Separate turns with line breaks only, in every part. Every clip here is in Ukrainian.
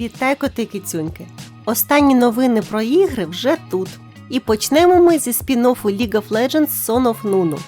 Вітай, коти кицюньки! Останні новини про ігри вже тут. І почнемо ми зі спін-оффу League of Legends Son of Nunu.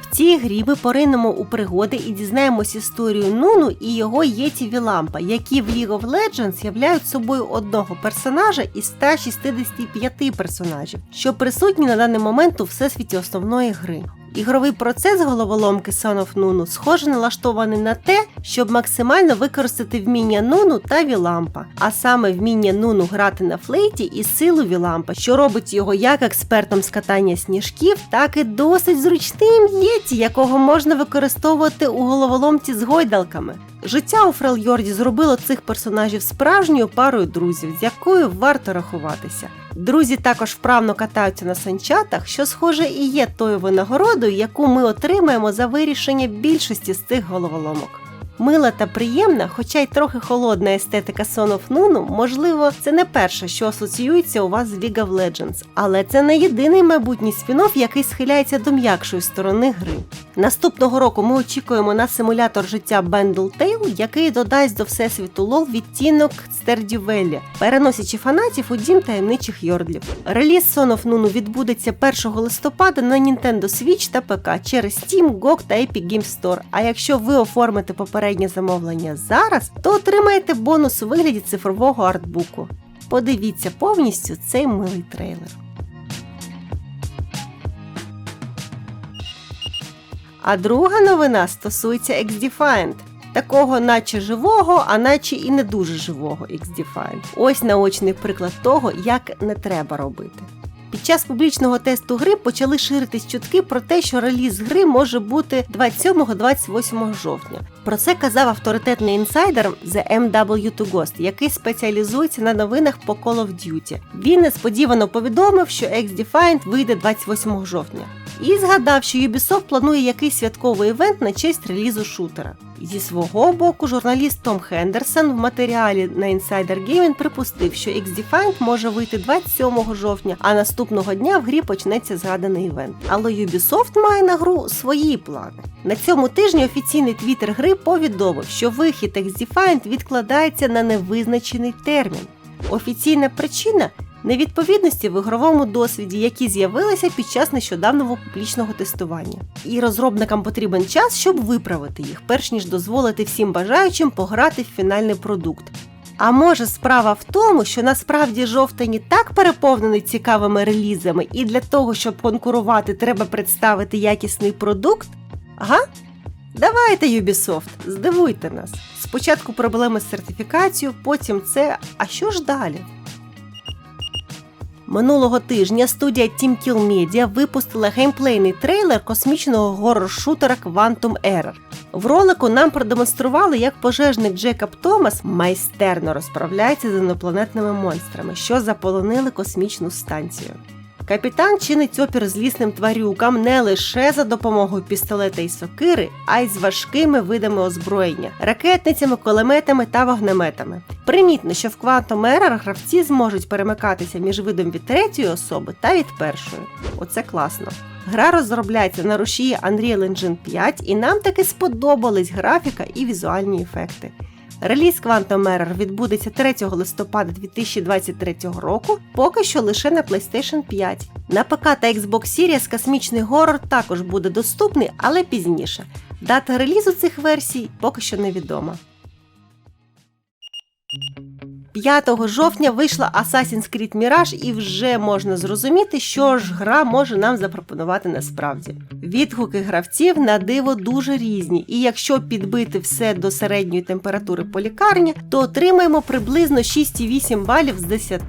В цій грі ми поринемо у пригоди і дізнаємось історію Нуну і його Єті Вілампа, які в League of Legends являють собою одного персонажа із 165 персонажів, що присутні на даний момент у всесвіті основної гри. Ігровий процес головоломки Son of Nunu схоже налаштований на те, щоб максимально використати вміння Нуну та Вілампа, а саме вміння Нуну грати на флейті і силу Вілампа, що робить його як експертом з катання сніжків, так і досить зручним єті, якого можна використовувати у головоломці з гойдалками. Життя у Фрельйорді зробило цих персонажів справжньою парою друзів, з якою варто рахуватися. Друзі також вправно катаються на санчатах, що, схоже, і є тою винагородою, яку ми отримаємо за вирішення більшості з цих головоломок. Мила та приємна, хоча й трохи холодна естетика Son of можливо, це не перше, що асоціюється у вас з League of Legends, але це не єдиний майбутній спін-офф, який схиляється до м'якшої сторони гри. Наступного року ми очікуємо на симулятор життя Bendel Tale, який додасть до всесвіту лол відтінок Стердювелі, переносячи фанатів у дім таємничих йордлів. Реліз Son of Nunu відбудеться 1 листопада на Nintendo Switch та ПК через Steam, GOG та Epic Games Store. А якщо ви оформите попереднє замовлення зараз, то отримаєте бонус у вигляді цифрового артбуку. Подивіться повністю цей милий трейлер. А друга новина стосується X-Defiant. Такого наче живого, а наче і не дуже живого X-Defiant. Ось наочний приклад того, як не треба робити. Під час публічного тесту гри почали ширитись чутки про те, що реліз гри може бути 27-28 жовтня. Про це казав авторитетний інсайдер The MW2 Ghost, який спеціалізується на новинах по Call of Duty. Він несподівано повідомив, що X-Defiant вийде 28 жовтня. І згадав, що Ubisoft планує якийсь святковий івент на честь релізу шутера. Зі свого боку, журналіст Том Хендерсон в матеріалі на Insider Gaming припустив, що X-Defiant може вийти 27 жовтня, а наступного дня в грі почнеться згаданий івент. Але Ubisoft має на гру свої плани. На цьому тижні офіційний твіттер гри повідомив, що вихід X-Defiant відкладається на невизначений термін. Офіційна причина невідповідності в ігровому досвіді, які з'явилися під час нещодавнього публічного тестування. І розробникам потрібен час, щоб виправити їх, перш ніж дозволити всім бажаючим пограти в фінальний продукт. А може справа в тому, що насправді жовтень так переповнений цікавими релізами, і для того, щоб конкурувати, треба представити якісний продукт? Ага? Давайте, Ubisoft, здивуйте нас. Спочатку проблеми з сертифікацією, потім це. А що ж далі? Минулого тижня студія Team Kill Media випустила геймплейний трейлер космічного горор-шутера Quantum Error. В ролику нам продемонстрували, як пожежник Джекоб Томас майстерно розправляється з інопланетними монстрами, що заполонили космічну станцію. Капітан чинить опір злісним тварюкам не лише за допомогою пістолета і сокири, а й з важкими видами озброєння, ракетницями, кулеметами та вогнеметами. Примітно, що в Quantum гравці зможуть перемикатися між видом від третьої особи та від першої. Оце класно. Гра розробляється на рушії Unreal Engine 5, і нам таки сподобались графіка і візуальні ефекти. Реліз Quantum Error відбудеться 3 листопада 2023 року, поки що лише на PlayStation 5. На ПК та Xbox Series космічний горор також буде доступний, але пізніше. Дата релізу цих версій поки що невідома. 5 жовтня вийшла Assassin's Creed Mirage і вже можна зрозуміти, що ж гра може нам запропонувати насправді. Відгуки гравців на диво дуже різні, і якщо підбити все до середньої температури по лікарні, то отримаємо приблизно 6,8 балів з 10.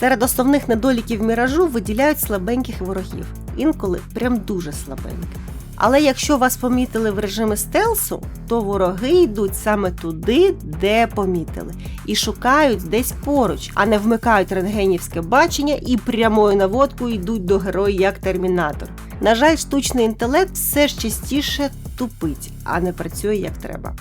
Серед основних недоліків міражу виділяють слабеньких ворогів, інколи прям дуже слабеньких. Але якщо вас помітили в режимі стелсу, то вороги йдуть саме туди, де помітили, і шукають десь поруч, а не вмикають рентгенівське бачення і прямою наводкою йдуть до героя як термінатор. На жаль, штучний інтелект все ж частіше тупить, а не працює як треба.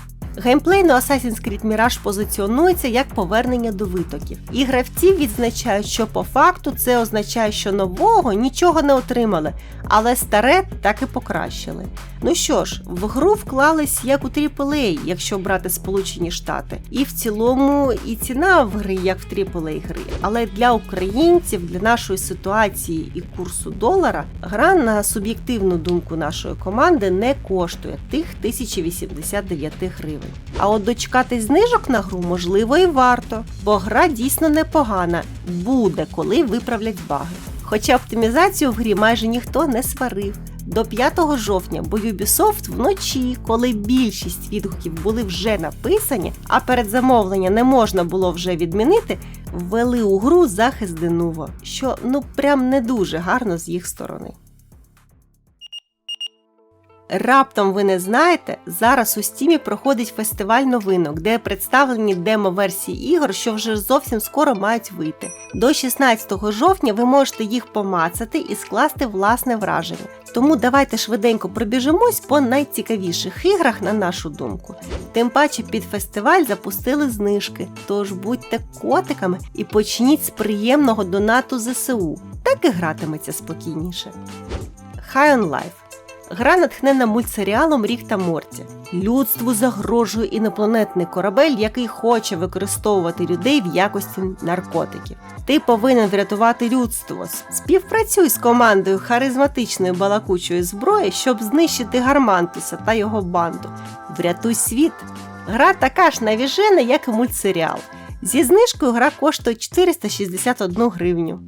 Геймплейно Assassin's Creed Mirage позиціонується як повернення до витоків. І гравці відзначають, що по факту це означає, що нового нічого не отримали, але старе так і покращили. Ну що ж, в гру вклались як у AAA, якщо брати Сполучені Штати, і в цілому і ціна в гри як в AAA гри. Але для українців, для нашої ситуації і курсу долара, гра на суб'єктивну думку нашої команди не коштує тих 1089 гривень. А от дочекати знижок на гру можливо і варто, бо гра дійсно непогана, буде, коли виправлять баги. Хоча оптимізацію в грі майже ніхто не сварив. До 5 жовтня, бо Ubisoft вночі, коли більшість відгуків були вже написані, а передзамовлення не можна було вже відмінити, ввели у гру захист Денуво, що ну прям не дуже гарно з їх сторони. Раптом ви не знаєте, зараз у стімі проходить фестиваль новинок, де представлені демо-версії ігор, що вже зовсім скоро мають вийти. До 16 жовтня ви можете їх помацати і скласти власне враження. Тому давайте швиденько пробіжимось по найцікавіших іграх, на нашу думку. Тим паче під фестиваль запустили знижки, тож будьте котиками і почніть з приємного донату ЗСУ. Так і гратиметься спокійніше. High on Гра натхнена мультсеріалом Рік та Морті. Людству загрожує інопланетний корабель, який хоче використовувати людей в якості наркотиків. Ти повинен врятувати людство. Співпрацюй з командою харизматичної балакучої зброї, щоб знищити Гармантуса та його банду. Врятуй світ. Гра така ж навіжена, як і мультсеріал. Зі знижкою гра коштує 461 гривню.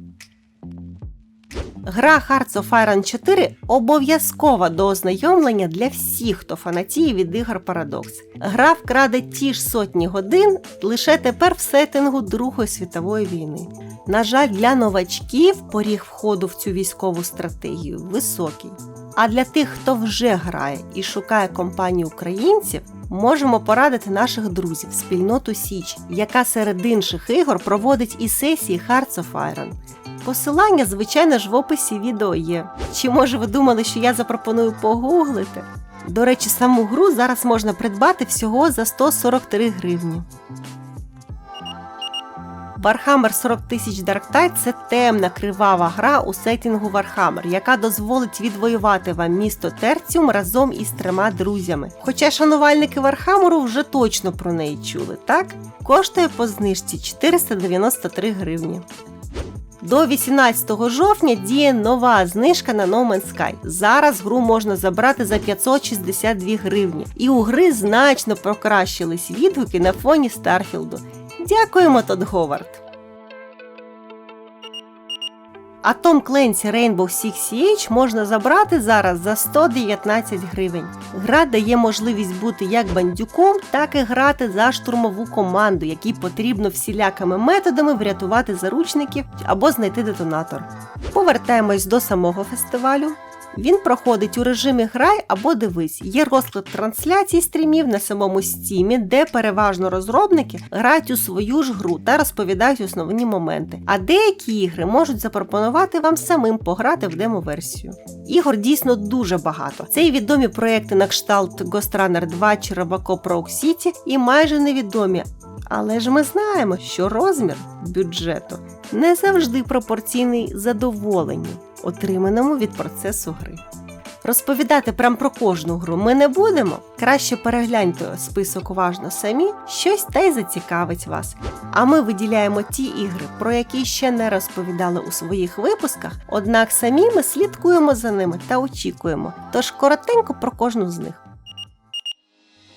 Гра Hearts of Iron 4 обов'язкова до ознайомлення для всіх, хто фанатіє від ігор Paradox. Гра вкраде ті ж сотні годин лише тепер в сеттингу Другої світової війни. На жаль, для новачків поріг входу в цю військову стратегію високий. А для тих, хто вже грає і шукає компанію українців, можемо порадити наших друзів, спільноту Січ, яка серед інших ігор проводить і сесії Hearts of Iron. Посилання, звичайно ж, в описі відео є. Чи може ви думали, що я запропоную погуглити? До речі, саму гру зараз можна придбати всього за 143 гривні. Warhammer 40 тисяч Dark Tide – це темна кривава гра у сеттінгу Warhammer, яка дозволить відвоювати вам місто Терціум разом із трьома друзями. Хоча шанувальники Вархамеру вже точно про неї чули, так? Коштує по знижці 493 гривні. До 18 жовтня діє нова знижка на No Man's Sky. Зараз гру можна забрати за 562 гривні. І у гри значно прокращились відгуки на фоні Старфілду. Дякуємо, Тодд Говард! А Том Кленсі Rainbow Six Siege можна забрати зараз за 119 гривень. Гра дає можливість бути як бандюком, так і грати за штурмову команду, якій потрібно всілякими методами врятувати заручників або знайти детонатор. Повертаємось до самого фестивалю. Він проходить у режимі Грай або дивись. Є розклад трансляцій стрімів на самому стімі, де переважно розробники грають у свою ж гру та розповідають основні моменти. А деякі ігри можуть запропонувати вам самим пограти в демо-версію. Ігор дійсно дуже багато. Це і відомі проекти на кшталт Ghost Runner 2 чи Robocop Rogue City, і майже невідомі. Але ж ми знаємо, що розмір бюджету не завжди пропорційний задоволенню отриманому від процесу гри. Розповідати прям про кожну гру ми не будемо. Краще перегляньте список уважно самі, щось та й зацікавить вас. А ми виділяємо ті ігри, про які ще не розповідали у своїх випусках, однак самі ми слідкуємо за ними та очікуємо. Тож коротенько про кожну з них.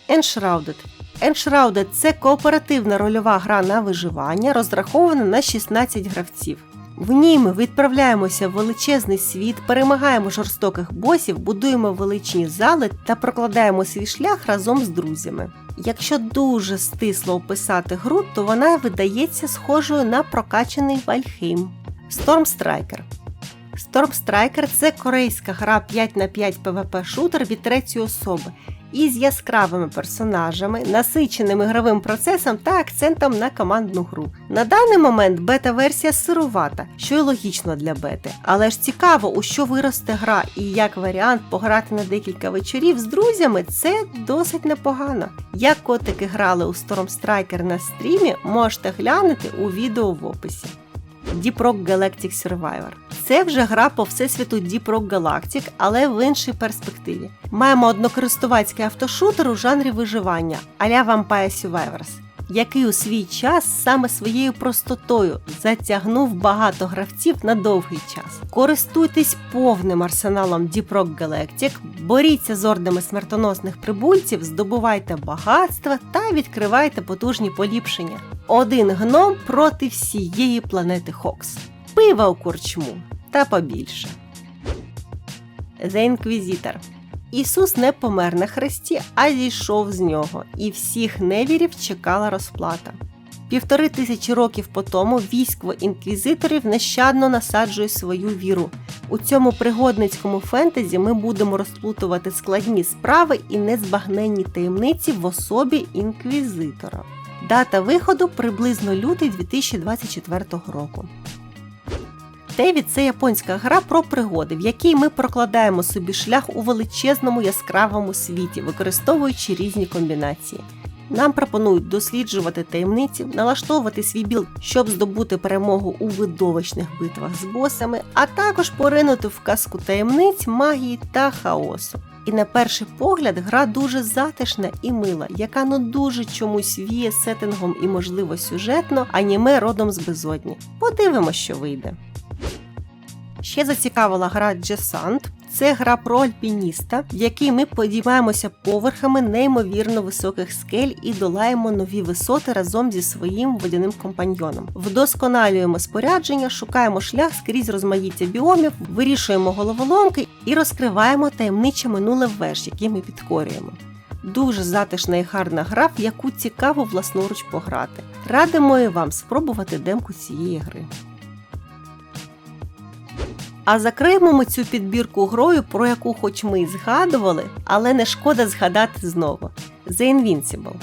Enshrouded. Enshrouded – це кооперативна рольова гра на виживання, розрахована на 16 гравців. В ній ми відправляємося в величезний світ, перемагаємо жорстоких босів, будуємо величні зали та прокладаємо свій шлях разом з друзями. Якщо дуже стисло описати гру, то вона видається схожою на прокачаний Вальхейм. Storm Striker Storm Striker – це корейська гра 5 на 5 PvP шутер від третьої особи. Із яскравими персонажами, насиченим ігровим процесом та акцентом на командну гру. На даний момент бета-версія сирувата, що й логічно для бети. Але ж цікаво, у що виросте гра, і як варіант пограти на декілька вечорів з друзями це досить непогано. Як котики грали у Storm Striker на стрімі, можете глянути у відео в описі. Deep Rock Galactic Survivor. Це вже гра по всесвіту Deep Rock Galactic, але в іншій перспективі. Маємо однокористувацький автошутер у жанрі виживання а-ля Vampire Survivors, який у свій час саме своєю простотою затягнув багато гравців на довгий час. Користуйтесь повним арсеналом Deep Rock Galactic, боріться з ордами смертоносних прибульців, здобувайте багатства та відкривайте потужні поліпшення. Один гном проти всієї планети Хокс. Пива у корчму та побільше. The Inquisitor. Ісус не помер на хресті, а зійшов з нього, і всіх невірів чекала розплата. Півтори тисячі років по тому військо інквізиторів нещадно насаджує свою віру. У цьому пригодницькому фентезі ми будемо розплутувати складні справи і незбагненні таємниці в особі інквізитора. Дата виходу приблизно лютий 2024 року. Теві це японська гра про пригоди, в якій ми прокладаємо собі шлях у величезному яскравому світі, використовуючи різні комбінації. Нам пропонують досліджувати таємниці, налаштовувати свій білд, щоб здобути перемогу у видовищних битвах з босами, а також поринути в казку таємниць, магії та хаосу. І на перший погляд гра дуже затишна і мила, яка ну дуже чомусь віє сеттингом і, можливо, сюжетно, аніме родом з безодні. Подивимось, що вийде. Ще зацікавила гра Джесант. Це гра про альпініста, в якій ми подіймаємося поверхами неймовірно високих скель і долаємо нові висоти разом зі своїм водяним компаньйоном. Вдосконалюємо спорядження, шукаємо шлях скрізь розмаїття біомів, вирішуємо головоломки і розкриваємо таємниче минуле веж, який ми підкорюємо. Дуже затишна і гарна гра, в яку цікаво власноруч пограти. Радимо і вам спробувати демку цієї гри. А закриємо ми цю підбірку грою, про яку хоч ми і згадували, але не шкода згадати знову: The Invincible.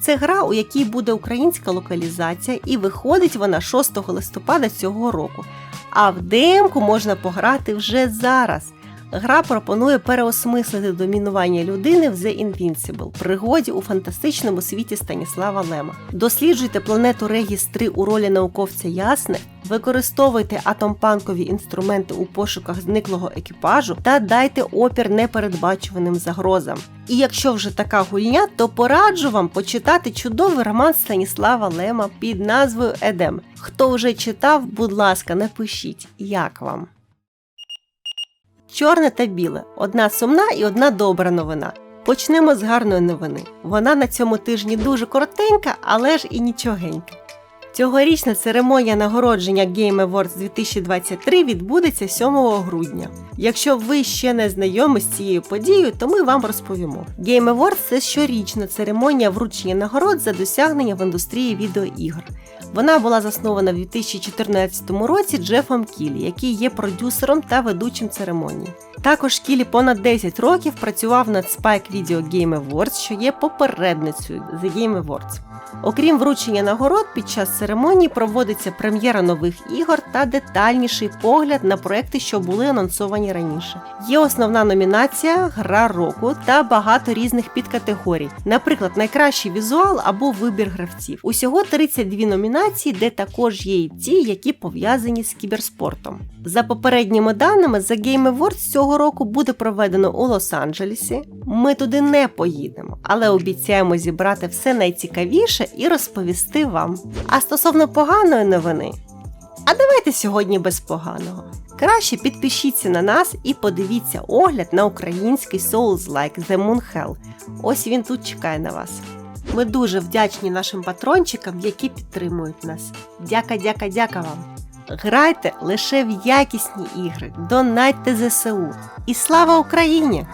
Це гра, у якій буде українська локалізація, і виходить вона 6 листопада цього року. А в демку можна пограти вже зараз. Гра пропонує переосмислити домінування людини в The Invincible, пригоді у фантастичному світі Станіслава Лема. Досліджуйте планету Регіс 3 у ролі науковця Ясне, використовуйте атомпанкові інструменти у пошуках зниклого екіпажу та дайте опір непередбачуваним загрозам. І якщо вже така гульня, то пораджу вам почитати чудовий роман Станіслава Лема під назвою Едем. Хто вже читав, будь ласка, напишіть, як вам. Чорне та біле одна сумна і одна добра новина. Почнемо з гарної новини. Вона на цьому тижні дуже коротенька, але ж і нічогенька. Цьогорічна церемонія нагородження Game Awards 2023 відбудеться 7 грудня. Якщо ви ще не знайомі з цією подією, то ми вам розповімо. Game Awards – це щорічна церемонія вручення нагород за досягнення в індустрії відеоігр. Вона була заснована в 2014 році Джефом Кілі, який є продюсером та ведучим церемонії. Також Кілі понад 10 років працював над Spike Video Game Awards, що є попередницею The Game Awards. Окрім вручення нагород, під час церемонії проводиться прем'єра нових ігор та детальніший погляд на проекти, що були анонсовані раніше. Є основна номінація Гра року та багато різних підкатегорій, наприклад, найкращий візуал або вибір гравців. Усього 32 номінації, де також є і ті, які пов'язані з кіберспортом. За попередніми даними, The Game Awards цього року буде проведено у Лос-Анджелесі. Ми туди не поїдемо, але обіцяємо зібрати все найцікавіше і розповісти вам. А стосовно поганої новини, а давайте сьогодні без поганого. Краще підпишіться на нас і подивіться огляд на український Souls-like The Moon Hell. Ось він тут чекає на вас. Ми дуже вдячні нашим патрончикам, які підтримують нас. Дяка, дяка, дяка вам! Грайте лише в якісні ігри, донайте ЗСУ. І слава Україні!